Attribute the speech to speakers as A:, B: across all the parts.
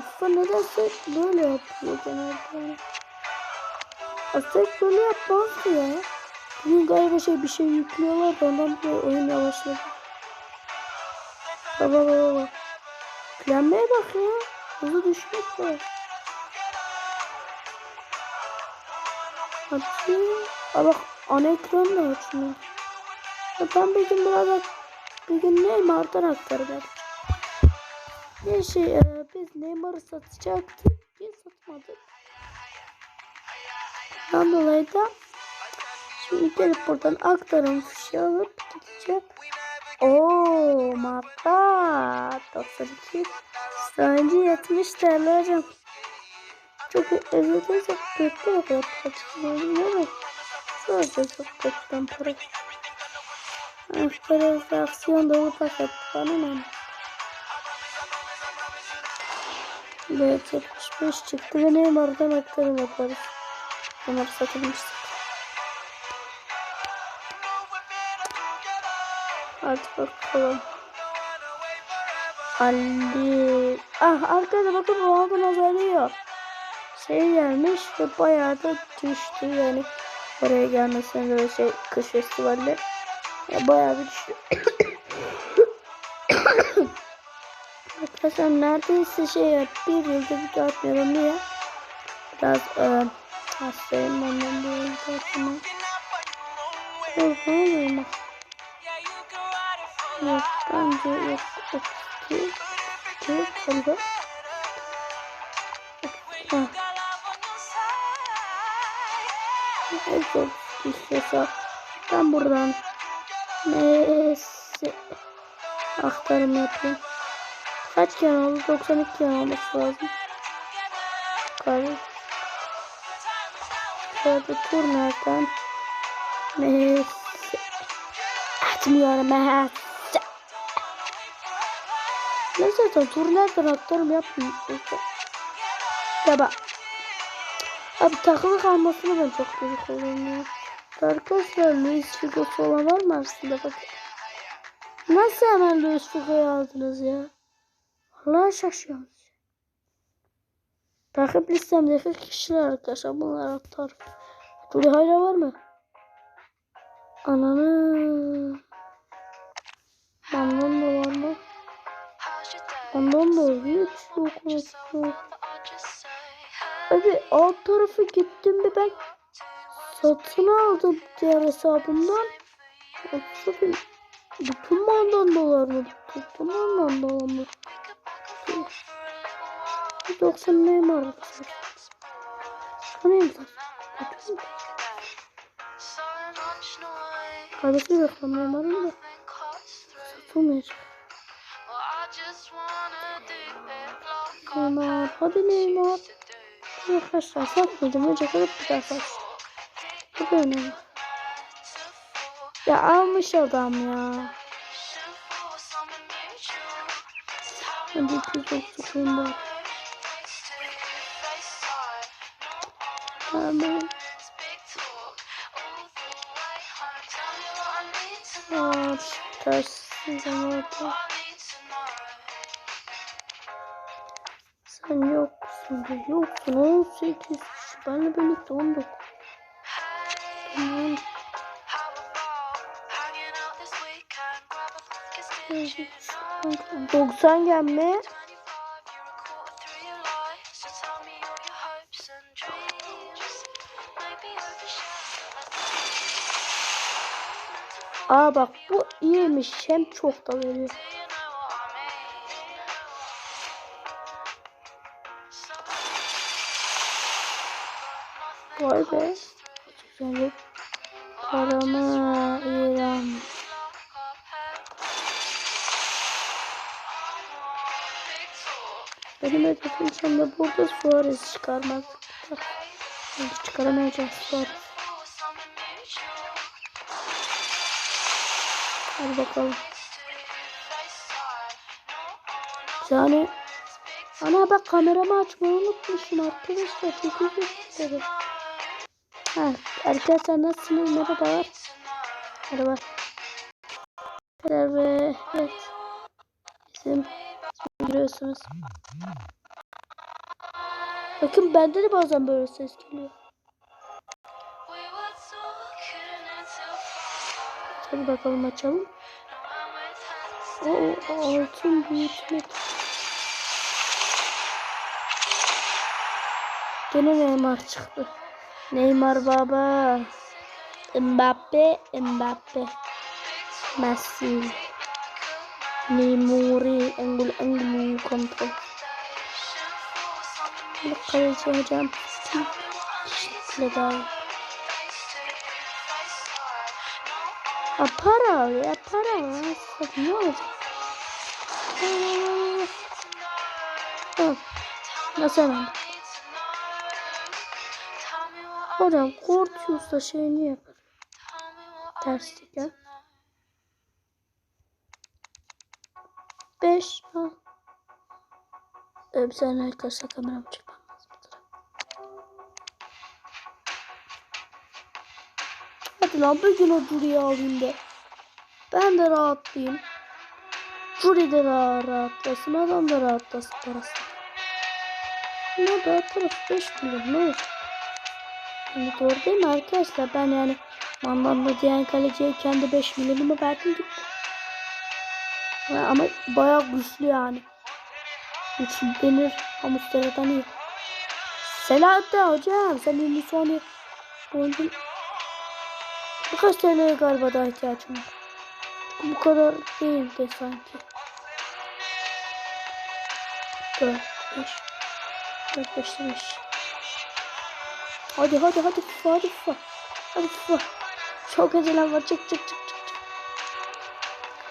A: FIFA nedense böyle yapıyor genelde. Aslında böyle yapmazdı ya. Bugün galiba şey bir şey yüklüyorlar da ondan dolayı oyun yavaşladı. Baba baba baba. Planmaya bak ya. Hızı düşmek var. Hadi. Aa bak ana ekran da açmıyor. Ya ben bir gün biraz bir gün Neymar'dan aktarım Bir şey e, biz Neymar'ı satacaktık. Biz satmadık. Ondan dolayı da şimdi gelip buradan aktarım fişi alıp gideceğim. Oo, mappa 92 Sadece 70 TL hocam. Çok özür dilerim. Çok kötü kadar kaçırıyorum değil mi? Sadece çok kötüden para. Para aksiyon dolu paket. Bana ne? Evet 75 çıktı ve Neymar'dan aktarım yaparız. Neymar satılmıştı. Hadi bakalım. Ali. Ah arkada bakın Ronaldo'nun azalıyor. Şey gelmiş ve bayağı da düştü yani. Oraya gelmesine böyle şey kış festivaller. Ya bayağı bir düştü. Arkadaşlar neredeyse şey ya, bir yıldır video atmıyorum diye. Biraz e, hastayım ondan dolayı zaten. Korkuyorum ama. Yok bence yok. Yok. Yok. Galiba. Ha. En çok istiyorsa ben buradan neyse aktarım yapayım. Kaç kere oldu? 92 kere olması lazım. Galiba. Şöyle tur nereden? Neyse. Atmıyorum ben. Ne zaten tur nereden aktarım yapmıyorum. Ya. Abi takılı kalmasını ben çok büyük oluyorum ya. Arkadaşlar Luis Figo'su olan var mı aslında bak. Nasıl hemen Luis Figo'yu aldınız ya? Allah şaşıyoruz. Takip listemdeki kişiler arkadaşlar bunlar aktar. Tuli hala var mı? Ananı. Ondan da var mı? Ondan da hiç yok. yok. Abi alt tarafı gittim bir ben satın aldım diğer hesabımdan. Tabii bütün mandandalar mı? Bütün mandandalar mı? 90 neyim arkadaşlar? Sanayım da. Kardeşim reklam neyim da. Satılmayacak. Neymar. Hadi Neymar. Arkadaşlar satmayacağım. Önce kırıp bir daha sat. Bu da önemli. Ya almış adam ya. Hadi 290 bak. Hemen. Aa, ters zamanı. Sen yoksun da yoksun 18 benle birlikte 19 tamam 90 gelme Aa bak bu iyiymiş hem çok da veriyor Vay be. Güzel. Paramı İran. Benim hedefim şimdi burada Suarez çıkarmak. Hiç çıkaramayacağız Suarez. Hadi bakalım. Yani ana bak kameramı açmayı unutmuşum arkadaşlar. Çok dilerim. Ha, arkadaşlar nasılsınız? Merhabalar. Merhaba. Evet. Bizim görüyorsunuz. Bakın bende de bazen böyle ses geliyor. Hadi bakalım açalım. O altın büyütmek. Gene Neymar çıktı. Neymar baba. Mbappe, Mbappe. Messi. Neymari, Engul Engul kontrol. Kaleci hocam. Şekle daha. Ya para al ya para al. Ne olacak? Al. Nasıl hemen? Hocam Cortius'ta şeyini yapar. Terslik ya. 5 al. Ee, bir saniye arkadaşlar kameramı çekmem Hadi lan bir gün o Jury'i alayım da. Ben de rahatlayayım. Jury de rahat, rahatlasın. Adam da rahatlasın parası. Ne be taraf 5 milyon ne olacak? Yani doğru değil mi arkadaşlar? Ben yani Mandanda diyen kaleciye kendi 5 milyonumu verdim gitti. Ama bayağı güçlü yani. Güçlü denir. Amustera'dan iyi. Selahattin hocam. Sen 50 saniye boyunca birkaç TL'ye galiba daha ihtiyacım var. Bu kadar değil de sanki. 4, 5, 4, 5, 5. Hadi hadi hadi FIFA hadi FIFA. Hadi FIFA. Çok acelem var. Çık çık çık çık.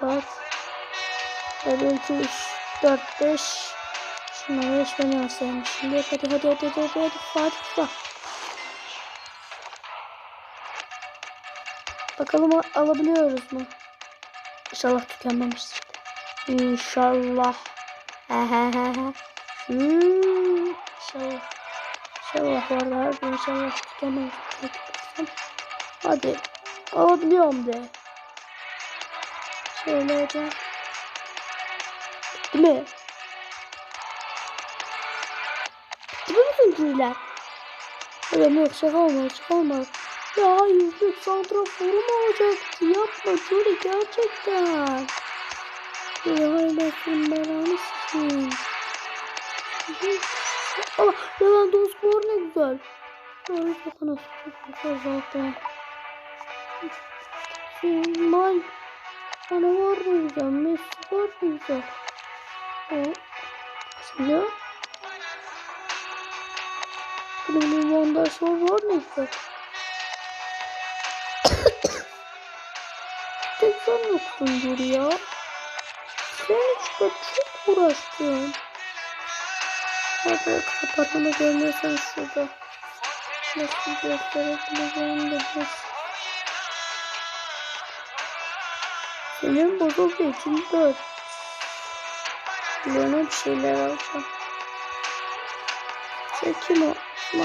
A: Kapat. Hadi 2, 3, 4, 5. Şunları geçmeni alsaymış. Şimdi hadi hadi hadi hadi hadi hadi FIFA hadi FIFA. Bakalım al- alabiliyoruz mu? İnşallah tükenmemiştir. İnşallah. Hmm, İnşallah. İnşallah var da harbi inşallah tükenmemiştir. Hadi. Alabiliyorum de. Şöyle hocam. Değil mi? Değil mi bütün tüyler? Hocam yok şaka olmaz şaka olmaz. Ya hayır yok santraforum olacaktı. Yapma Juri gerçekten. Ya hala senin belanı sikeyim. Allah Lewandowski var ne güzel. Doğru çok nasıl çok zaten. Mal. Bana var ne güzel. Messi var ne güzel. O. Şimdi. Benim Vandaş var var ne güzel. Sen yoksundur ya. İşte çok uğraştın. Hadi kapatını görmüyorsan şurada. Nasıl gösterebileceğim de biz. Senin bozulduğu için dört. Bilene bir şeyler alacağım. Sen kim o? Kim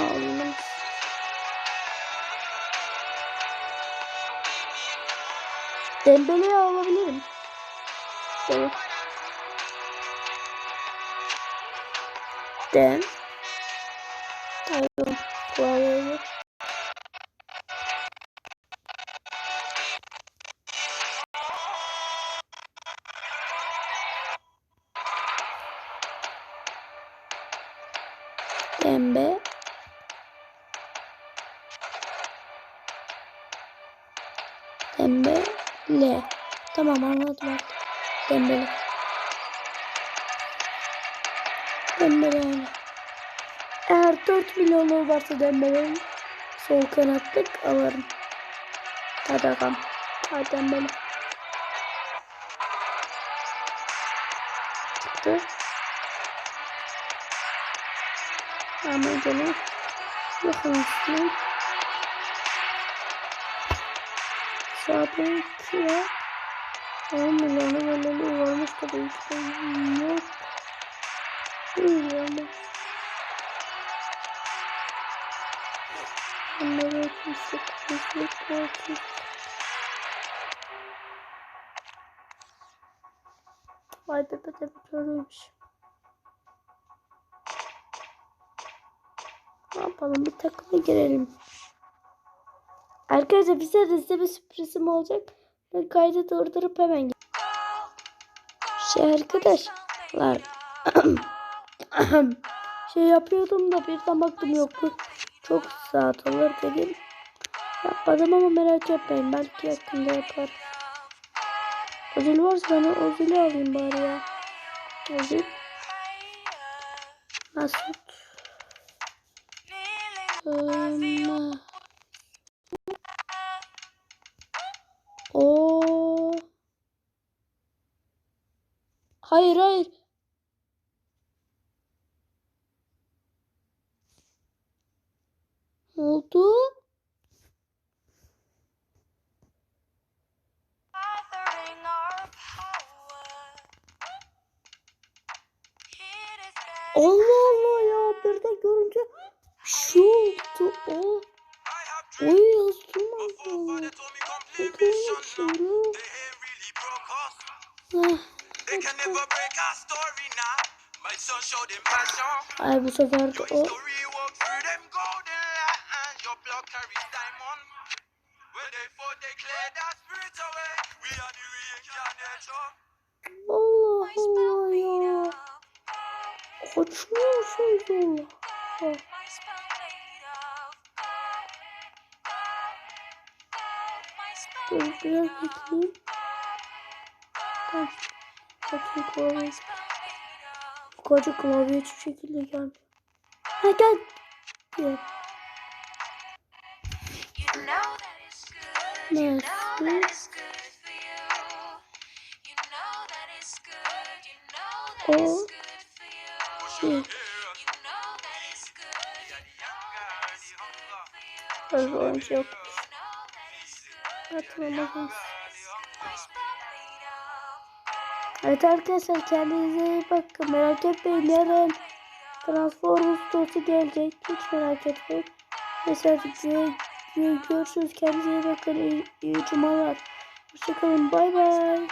A: Dembele'yi alabilirim. Tamam. Dem. Aynen. Klavye. Dembe. Dembe. Tamam anladım. Dembele. Dembele yani. Eğer 4 milyonu varsa Dembele'nin sol kanatlık alırım. Hadi bakalım. Hadi Dembele. Çıktı. Ama gene yakın üstüne. Zaten kira 10 milyonu böyle varmış da büyük yok. Bilmiyorum. Bunları etmiştik. Bizlik korkunç. Vay be be de körüymüş. Ne yapalım bir takıma girelim. Arkadaşlar bize de size bir sürprizim olacak. Ben kaydı durdurup hemen gel- Şey arkadaşlar. şey yapıyordum da birden baktım yok bu çok saat olur dedim. Yapmadım ama merak etmeyin belki yakında yapar. Ödül varsa ben ödülü alayım bari ya. Ödül. Nasıl? Hmm. Hayır hayır. Ne oldu? Allah Allah ya birden görünce şu oldu o.
B: We are the reincarnation.
A: Allah Allah ya.
C: up.
A: Kaçmıyorsunuz Allah. Ah. Dur biraz bekleyeyim. Tamam. Bakayım klavye. Koca klavye hiçbir şekilde gelmiyor. Ha gel.
C: Good for you.
A: Şey.
C: You know that it's
A: Evet arkadaşlar kendinize iyi bakın. Merak etmeyin yarın Transformers dostu gelecek. Hiç merak etmeyin. Gö- görüşürüz. Kendinize iyi bakın. İyi, iyi cumalar. Hoşçakalın. Bay bay.